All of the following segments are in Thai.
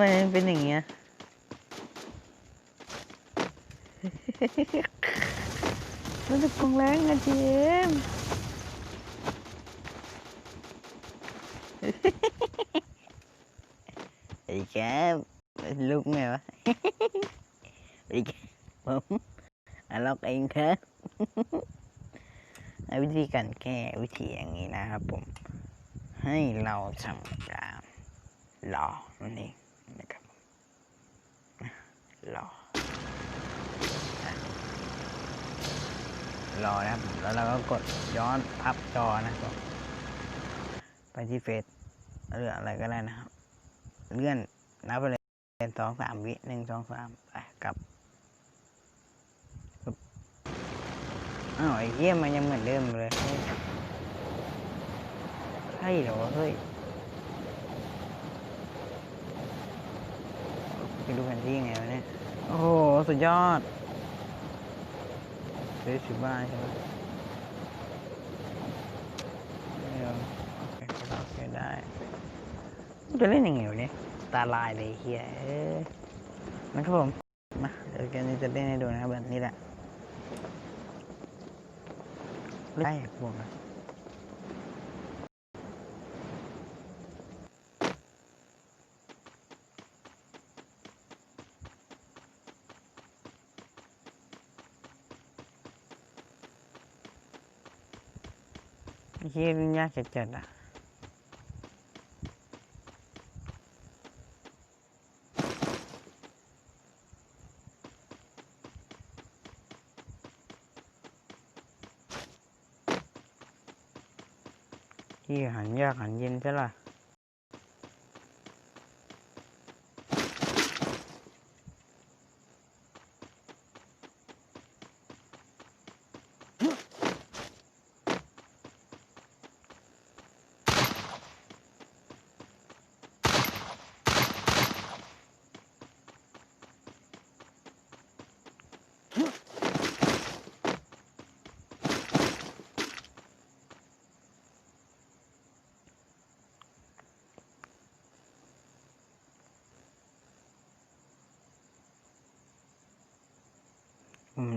ไมเป็นอย่างเงี้ยมันจะกงแรงอะเจมส์สวัสดีครับลูกไงวะสวัสดีครับผมอล็อกเองครับวิธีการแก้วิธีอย่างนี้นะครับผม ให้เราทำการรอนั่นเอง นะครับรอรอนะครับ แล้วเราก็กดย้อนพับจอนะครับไปที่เฟซหรืออะไรก็ได้นะครับ เลื่อนนับไปเลยเป็นสองสามวิหนึ่งสองสามไปกลับอ้าวไอ้เหี้ยมมันยังเหมือนเดิมเลยเฮ้ ยใช่เหรอวะเฮ้ยไปดูแผนที่ไงวะเนี่ย โอ้โห สุดยอดเฮ้ยสิบบ้านใช่ไหมไม่เอาโอเคโอเคได้จะเล่นยังไงวะเนี่ยตาลายเลยเฮียเอ้ยนะครับผม มาเดี๋ยวเกมนี้จะเล่นให้ดูนะครับแบบนี้แหละได้บวกนะ เฮียมันยากจัดๆอะ ที่หันยากหัน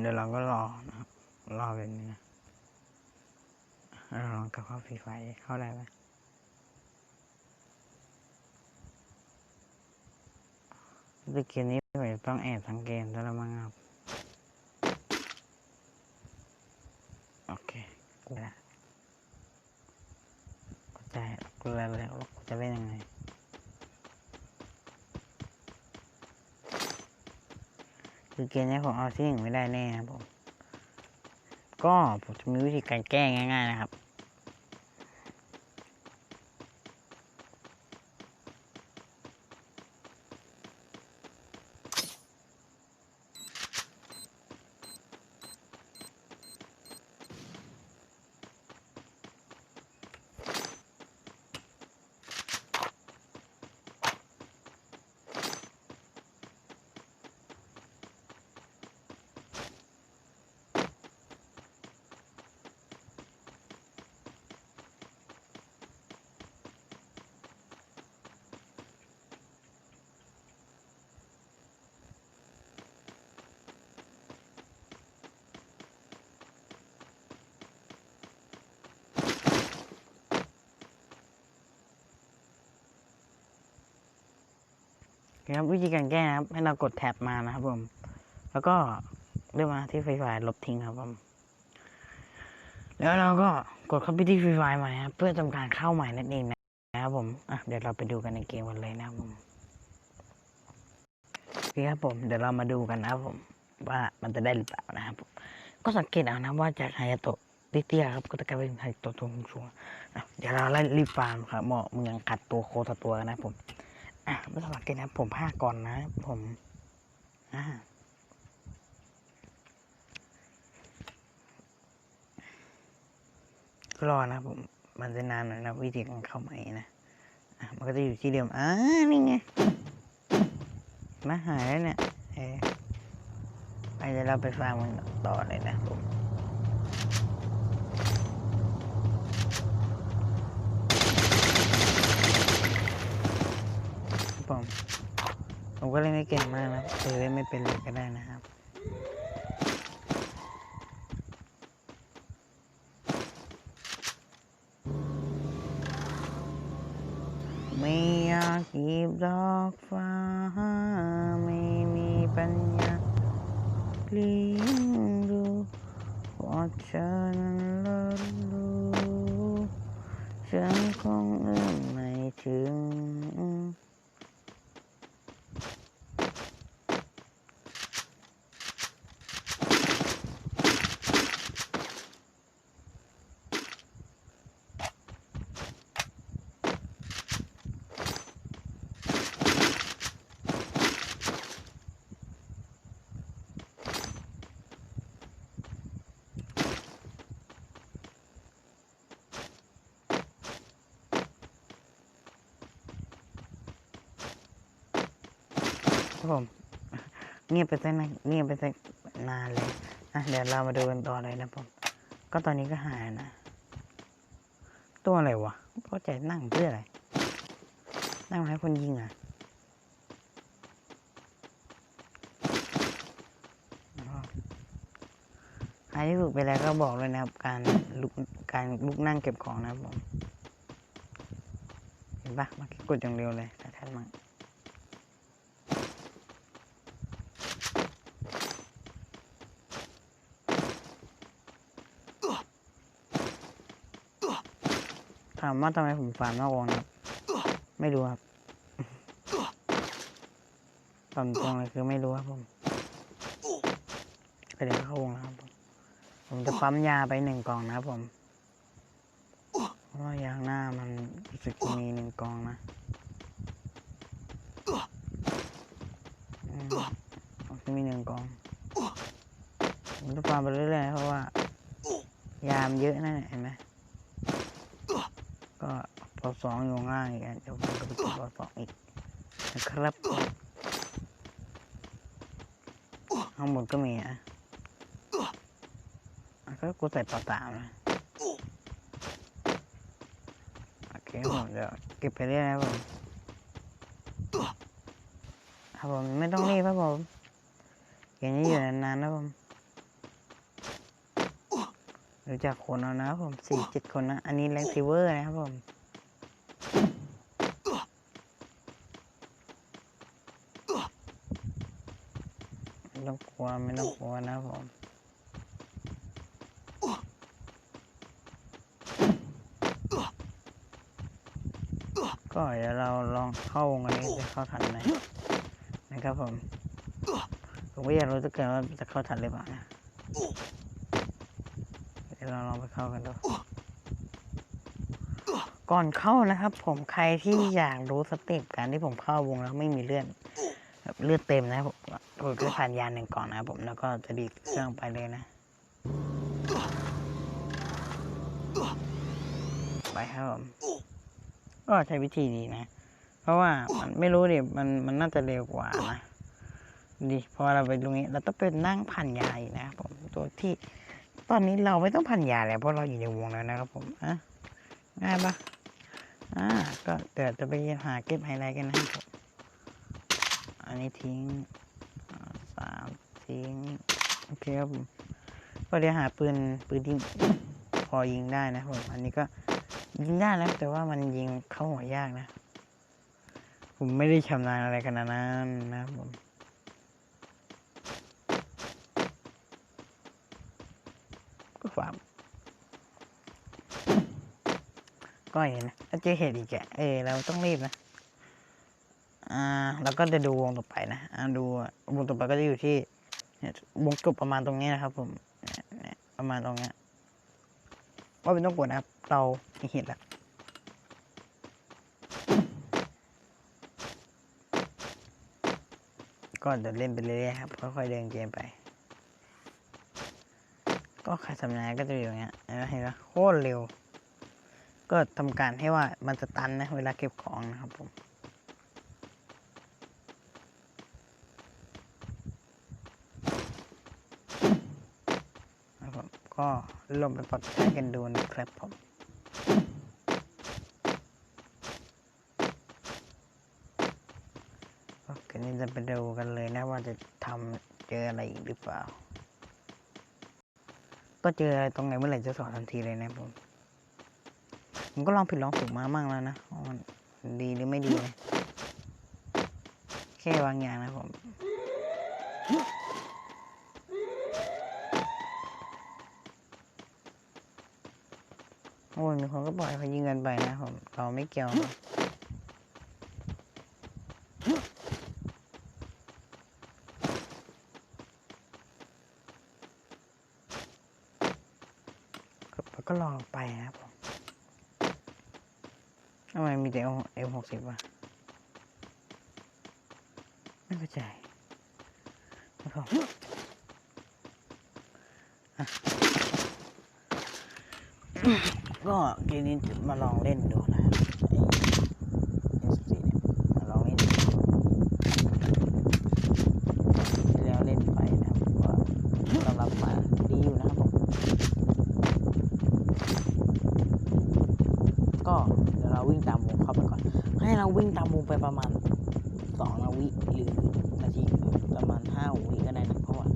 เดี๋ยวเราก็รอนะครับรอแบบนี้นะเราลองกับเข้าฟรีไฟเข้าได้ไหมรู้สึกเกมนี้ผมจะต้องแอบทั้งเกมแล้วมั้งครับ โอเคกูละเข้าใจกูแล้วแล้วกูจะเล่นยังไง คือเกมนี้ผมเอาที่หนึ่งไม่ได้แน่นะครับผม ก็ผมจะมีวิธีการแก้ง่าย ๆ นะครับ ครับวิธีการแก้นะครับ ให้เรากดแท็บมานะครับผม แล้วก็เลือกมาที่ไฟไฟลบทิ้งครับผมแล้วเราก็กดเข้าไปที่ไฟไฟใหม่ครับเพื่อทำการเข้าใหม่นั่นเองนะครับผมอะเดี๋ยวเราไปดูกันในเกมกันเลยนะครับผมโอเคครับผมเดี๋ยวเรามาดูกันนะครับผม ว่ามันจะได้หรือเปล่านะครับผมก็สังเกตเอานะว่าจากไฮยาโตะเตี้ยๆครับก็จะกลายเป็นไฮยาโตะตัวสูงเดี๋ยวเราไล่รีบฟาร์มครับเหมาะมึงยังขัดตัวโคตรตัวกันนะครับผม อะไม่ต้องสังเกตนะผมพากก่อนนะ ผมอ่าก็รอนะผมมันจะนานหน่อยนะวิธีการเข้าใหม่นะอะมันก็จะอยู่ที่เดิมอ่านี่ไงมาหายแล้วเนี่ยเออไปเดี๋ยวเราไปฟาร์มมันต่อเลยนะผม ผมผมก็เล่นไม่เก่งมากนะหรือเล่นไม่เป็นเลยก็ได้นะครับไม่อยากหยิบดอกฟ้า ไม่มีปัญญาเลี้ยงดูเพราะเธอนั้นเลิศรู้ฉันคงเอื้อมไม่ถึง ผมเงียบไปสักนะเงียบไปสักนานเลยอะเดี๋ยวเรามาดูกันต่อเลยนะผมก็ตอนนี้ก็หายนะ ตัวอะไรวะเข้าใจนั่งเพื่ออะไร นั่งให้คนยิงอะใครที่ฝึกไปแล้วก็บอกเลยนะครับ การลุกการลุกนั่งเก็บของนะครับผมเห็นปะมื่อกี้กดอย่างเร็วเลยแต่ทันมาก ถามว่าทำไมผมฟาร์มนอกวงนะครับไม่รู้ครับตอนตรงเลยคือไม่รู้ครับผมก็เดี๋ยวเข้าวงแล้วครับผมผมจะปั๊มยาไปหนึ่งกล่องนะครับผมเพราะว่ายางหน้ามันรู้สึกมีหนึ่งกล่องนะอืมผมจะมีหนึ่งกล่องผมจะปั๊มไปเรื่อยๆเพราะว่ายามเยอะนั่นแหละเห็นไหม ก็พอสองอยู่ง่างอีกอะเดี๋ยวผมก็ไปกดพอสองอีกนะครับข้างบนก็มีอะอะก็กูใส่ปอตามนะโอเคผมเดี๋ยวเก็บไปเรื่อยนะผมครับผมไม่ต้องรีบครับผมอย่างนี้อยู่นานๆนะผม รู้จักคนแล้วนะครับผมสี่เจ็ดคนนะ อันนี้แลกซิเวอร์นะครับผมไม่ต้องกลัวไม่ต้องกลัวนะครับผมก็เดี๋ยวเราลองเข้าวงกันนี้จะเข้าทันไหมนะครับผม ผมก็อยากรู้จะเกิดว่าจะเข้าทันหรือเปล่านะเดี๋ยวเราลองไปเข้ากันดู ก่อนเข้านะครับ ผมใครที่อยากรู้สเต็ปการที่ผมเข้าวงแล้วไม่มีเลือดแบบเลือดเต็มนะผมผมก็ทานยานหนึ่งก่อนนะครับผมแล้วก็จะดีดเครื่องไปเลยนะ ไปครับผมก็ใช้วิธีนี้นะ เพราะว่ามันไม่รู้ดิมันมันน่าจะเร็วกว่านะดีพอเราไปตรงนี้ เราต้องเป็นนั่งพันยาอีกนะครับผมตัวที่ ตอนนี้เราไม่ต้องพันยาแล้วเพราะเราอยู่ในวงแล้วนะครับผมอะง่ายปะอ่าก็เดี๋ยวจะไปหาเก็บไฮไลท์กันนะครับอันนี้ทิ้งสามทิ้งโอเคครับผมก็เดี๋ยวหาปืนปืนที่พอยิงได้นะครับผมอันนี้ก็ยิงได้แล้วแต่ว่ามันยิงเข้าหัวยากนะ ผมไม่ได้ชำนาญอะไรขนาดนั้นนะครับผม ก็ฟาร์ม ก็เห็นนะถ้าเจอเหตุอีกแกะเออเราต้องรีบนะอ่าแล้วก็จะดูวงต่อไปนะอ่าดูวงต่อไปก็จะอยู่ที่เนี่ยวงจบประมาณตรงนี้นะครับ ผมเนี่ยประมาณตรงเนี้ยว่าเป็นต้องกดนะครับ เราเหตุแล้วก็เดี๋ยวเล่นไปเรื่อยๆครับค่อยๆเดินเกมไป ก็ใครทำงานก็จะอยู่อย่างเงี้ยเห็นไหมเห็นไหมโคตรเร็ว ก็ทำการให้ว่ามันจะตันนะเวลาเก็บของนะครับผมครับก็ลงไปปรับใช้กันดูนะครับผมโอเคก็นี่จะไปดูกันเลยนะว่าจะทำเจออะไรอีกหรือเปล่า ก็เจออะไรตรงไหนเมื่อไหร่จะสอนทันทีเลยนะผม ผมก็ลองผิดลองถูกมามั่งแล้วนะมันดีหรือไม่ดีนะแค่บางอย่างนะผมโอ้ยมีคนก็ปล่อยเขายิงกันไปนะผมเราไม่เกี่ยวก็ก็รอไปนะครับผม ทำไมมีแต่เอลหกสิบวะไม่เข้าใจนะครับอะก็เกมนี้จะมาลองเล่นดูนะครับไอ้ S4 เนี่ยมาลองเล่นแล้วเล่นไปนะครับก็ต้อนรับมาดีอยู่นะครับผมก็เดี๋ยวเราวิ่งตามวงเข้าไปก่อน ให้เราวิ่งตามวงไปประมาณสองนาวิหรือนาทีประมาณห้าวิก็ได้นะเพราะว่า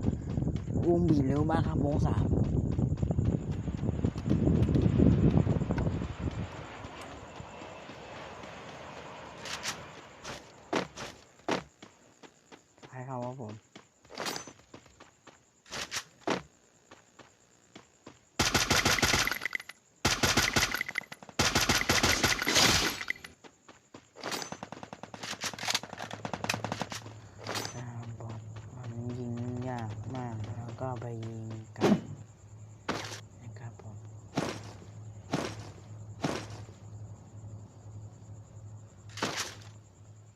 วงบีบเร็วมากครับวงสาม ใช้คำว่าผม อ่าบอทมันยิงยากมาก แล้วก็ไปยิงกันนะครับผม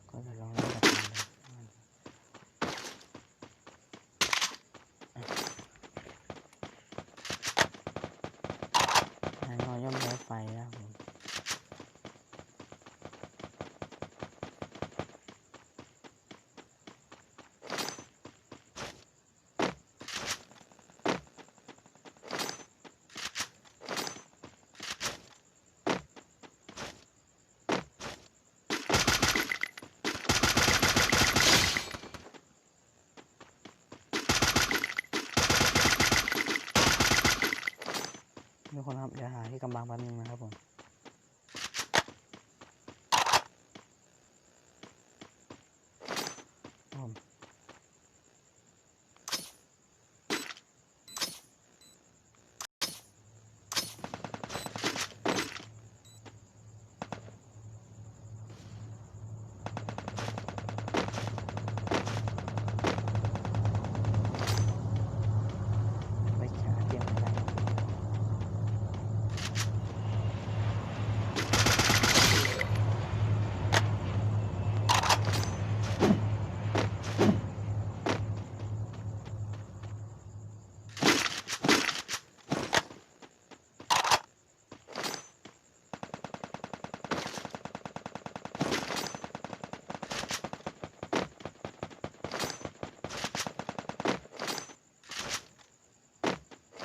ก็จะลองเล่นกับมันดูงั้นเราย่อมใช้ไฟนะครับผม ทุกคนครับเดี๋ยวหาที่กำบังแป๊บนึงนะครับผม ผม ไปหาเตรียมอะไร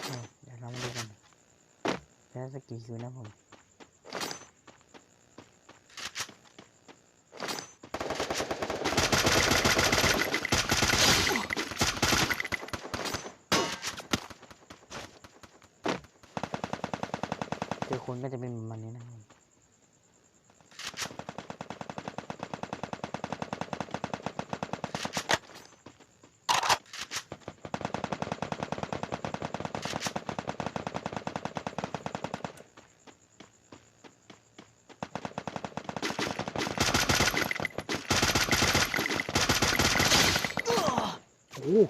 เออเดี๋ยวเรามาดูกัน แล้วสกกี่คิวนะผมเจอคนก็จะเป็นประมาณนี้นะครับผมโอ้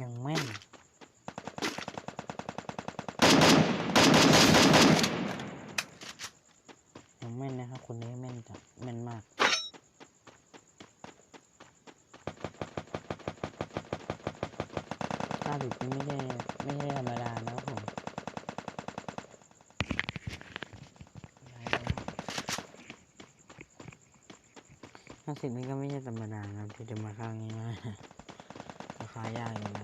ยังแม่น ยัง แม่นนะคนนี้แม่นจัดแม่นมากกราฟิกนี่ไม่ใช่ไม่ใช่ธรรมดานะครับผมห้าสิบนี่ก็ไม่ใช่ธรรมดานะครับที่จะมาข้างง่ายๆราคายากอยู่นะ